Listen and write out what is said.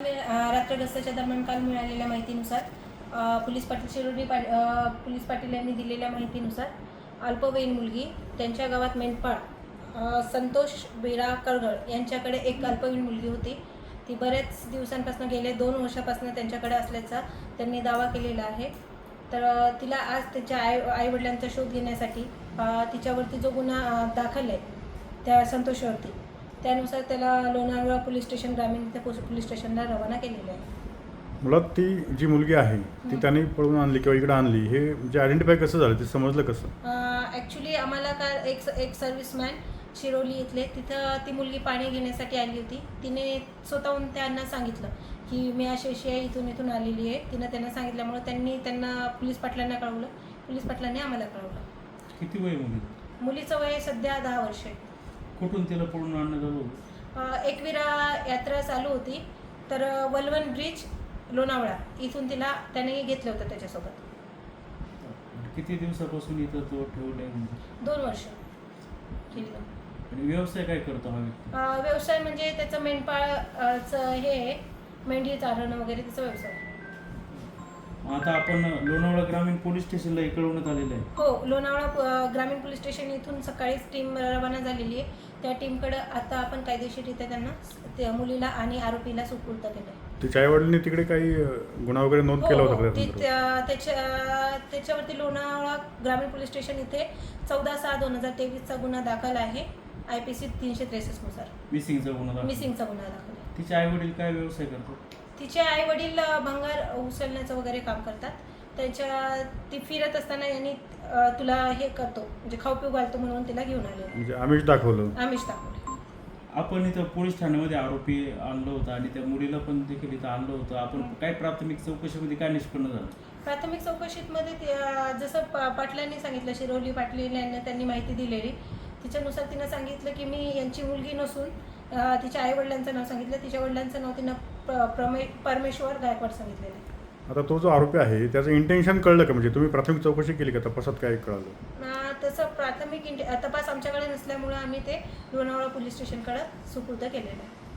रात्रग्रस्ताच्या दरम्यान काल मिळालेल्या माहितीनुसार पोलीस पाटील शिरोडी पा पोलीस पाटील यांनी दिलेल्या माहितीनुसार अल्पवयीन मुलगी त्यांच्या गावात मेंढपाळ संतोष बेरा करगळ यांच्याकडे एक अल्पवयीन मुलगी होती. ती बऱ्याच दिवसांपासून गेले दोन वर्षापासून त्यांच्याकडे असल्याचा त्यांनी दावा केलेला आहे. तर तिला आज त्याच्या आई आईवडिलांचा शोध घेण्यासाठी तिच्यावरती जो गुन्हा दाखल आहे त्या संतोषवरती. त्यानुसार त्याला लोणावळा पोलीस स्टेशन ग्रामीण इथे पोलीस पोलीस स्टेशनला रवाना केलेलं आहे. मुळात ती जी मुलगी आहे ती. त्यांनी पळून आणली किंवा इकडे आणली हे म्हणजे आयडेंटिफाय कसं झालं ते समजलं कसं? ॲक्च्युली आम्हाला का एक एक सर्व्हिसमॅन शिरोली इथले तिथं ती मुलगी पाणी घेण्यासाठी आली होती. तिने स्वतःहून त्यांना सांगितलं की मी अशी अशी आहे इथून इथून आलेली आहे. तिनं त्यांना सांगितल्यामुळं त्यांनी त्यांना पोलीस पाटलांना कळवलं. पोलीस पाटलांनी आम्हाला कळवलं. किती वय मुली मुलीचं वय सध्या दहा वर्ष आहे. कुठून तिला पळून आणण्यात आलं होतं अ, एकविरा यात्रा चालू होती. तर अ, वलवण ब्रिज लोणावळा इथून तिला त्याने घेतलं होतं त्याच्यासोबत. किती दिवसापासून इथं तो ठेवलाय म्हणजे? दोन वर्ष. केली. आणि व्यवसाय काय करतो हा व्यक्ती? अ, व्यवसाय म्हणजे त्याचं मेंढपाळचं हे आहे, मेंढी चारणं वगैरे त्याचा व्यवसाय. आता आपण लोणावळा ग्रामीण पोलीस स्टेशनला हे कळवण्यात आलेलं आहे. हो लोणावळा अ, ग्रामीण पोलीस स्टेशन इथून सकाळीच टीम रवाना झालेली आहे. त्या टीमकडे आता आपण कायदेशीररित्या त्यांना त्या मुलीला आणि आरोपीला सुपूर्द केलं. तिच्या आईवडिलांनी तिकडे काही गुन्हा वगैरे नोंद केला हो, होता का ती त्या संदर्भात? त्या- त्याच्या त्याच्यावरती लोणावळा ग्रामीण पोलीस स्टेशन इथे चौदा सहा दोन हजार तेवीसचा गुन्हा दाखल आहे आय पी सी तीनशे त्रेसष्टनुसार मिसिंगचा गुन्हा दाखल. मिसिंगचा गुन्हा दाखल आहे तिचे आई वडील काय व्यवसाय करतात तिचे आई वडील भंगार उचलण्याचं वगैरे काम करतात त्यांच्या ती फिरत असताना यांनी अ, तुला हे करतो म्हणजे खाऊ पिऊ घालतो म्हणून तिला घेऊन आले. म्हणजे आम्हीच दाखवलं. आमिष दाखवले. आपण इथं पोलीस ठाण्यामध्ये आरोपी आणलं होतं आणि त्या मुलीला पण देखील इथं आणलं होतं. आपण काय प्राथमिक चौकशीमध्ये काय निष्पन्न झालं? प्राथमिक चौकशीमध्ये ते, अ, जसं पा पाटलांनी सांगितलं शिरोली पाटील यांना त्यांनी माहिती दिलेली. तिच्यानुसार तिनं सांगितलं की मी यांची मुलगी नसून अ, तिच्या आई वडिलांचं नाव सांगितलं. तिच्या वडिलांचं नाव तिनं प- प्रमे परमेश्वर गायकवाड सांगितलेलं आहे. आता तो जो आरोपी आहे त्याचं इंटेन्शन कळलं का? म्हणजे तुम्ही प्राथमिक चौकशी केली का? तपासात काय कळालं? अ, तसं प्राथमिक इंट तपास आमच्याकडे नसल्यामुळं आम्ही ते लोणावळा पोलीस स्टेशनकडे सुपूर्द केलेलं आहे.